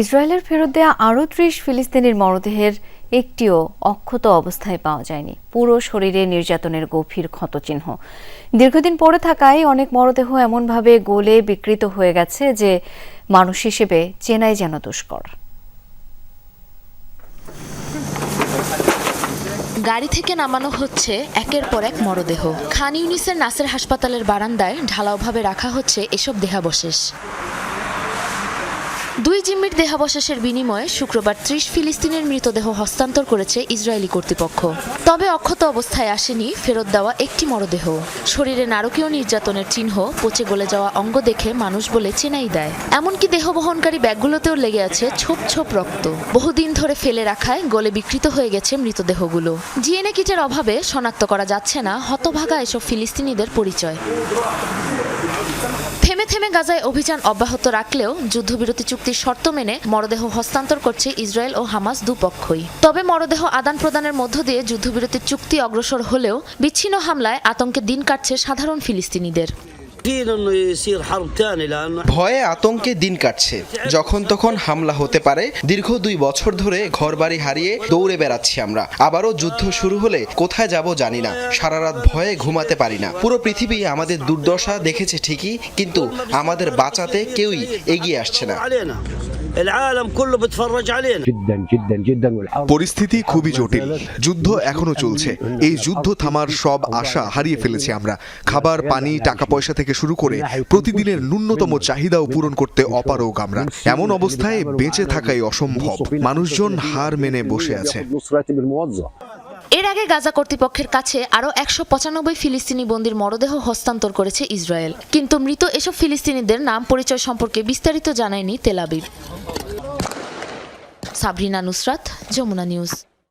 ইসরায়েলের ফেরত দেয়া আরও ত্রিশ ফিলিস্তিনির মরদেহের একটিও অক্ষত অবস্থায় পাওয়া যায়নি। পুরো শরীরে নির্যাতনের গভীর ক্ষতচিহ্ন। দীর্ঘদিন পরে থাকায় অনেক মরদেহ এমনভাবে গোলে বিকৃত হয়ে গেছে যে মানুষ হিসেবে চেনাই যেন দুষ্কর। গাড়ি থেকে নামানো হচ্ছে একের পর এক মরদেহ। খান ইউনিসের নাসের হাসপাতালের বারান্দায় ঢালাওভাবে রাখা হচ্ছে এসব দেহাবশেষ। দুই জিম্মির দেহাবশেষের বিনিময়ে শুক্রবার ত্রিশ ফিলিস্তিনের মৃতদেহ হস্তান্তর করেছে ইসরায়েলি কর্তৃপক্ষ। তবে অক্ষত অবস্থায় আসেনি ফেরত দেওয়া একটি মরদেহ। শরীরে নারকীয় নির্যাতনের চিহ্ন, পচে গলে যাওয়া অঙ্গ দেখে মানুষ বলে চেনাই দেয়। এমনকি দেহ বহনকারী ব্যাগগুলোতেও লেগে আছে ছোপ ছোপ রক্ত। বহুদিন ধরে ফেলে রাখায় গলে বিকৃত হয়ে গেছে মৃতদেহগুলো। জিএনএ কিটের অভাবে শনাক্ত করা যাচ্ছে না হতভাগা এসব ফিলিস্তিনিদের পরিচয়। থেমে থেমে গাজায় অভিযান অব্যাহত রাখলেও যুদ্ধবিরতি চুক্তির শর্ত মেনে মরদেহ হস্তান্তর করছে ইসরায়েল ও হামাস দুপক্ষই। তবে মরদেহ আদান প্রদানের মধ্য দিয়ে যুদ্ধবিরতির চুক্তি অগ্রসর হলেও বিচ্ছিন্ন হামলায় আতঙ্কে দিন কাটছে সাধারণ ফিলিস্তিনিদের। ভয়ে আতঙ্কে দিন কাটছে। যখন তখন হামলা হতে পারে দীর্ঘ দুই বছর ধরে ঘরবাড়ি হারিয়ে দৌড়ে বেড়াচ্ছি আমরা। আবারও যুদ্ধ শুরু হলে কোথায় যাব জানি না। সারা রাত ভয়ে ঘুমাতে পারি না। পুরো পৃথিবী আমাদের দুর্দশা দেখেছে ঠিকই কিন্তু আমাদের বাঁচাতে কেউই এগিয়ে আসছে না। العالم كله بتفرج علينا جدا جدا جدا والحرب পরিস্থিতি খুবই জটিল যুদ্ধ এখনো চলছে এই যুদ্ধ থামার সব আশা হারিয়ে ফেলেছি আমরা খাবার পানি টাকা পয়সা থেকে শুরু করে প্রতিদিনের ন্যূনতম চাহিদাও পূরণ করতে অপারগ আমরা এমন অবস্থায় বেঁচে থাকাই অসম্ভব মানুষজন হার মেনে বসে আছে এর আগে গাজা কর্তৃপক্ষের কাছে আরও একশো পঁচানব্বই ফিলিস্তিনি বন্দির মরদেহ হস্তান্তর করেছে ইসরায়েল। কিন্তু মৃত এসব ফিলিস্তিনিদের নাম পরিচয় সম্পর্কে বিস্তারিত জানায়নি Tel Aviv Sabrina Nusrat, Jamuna news.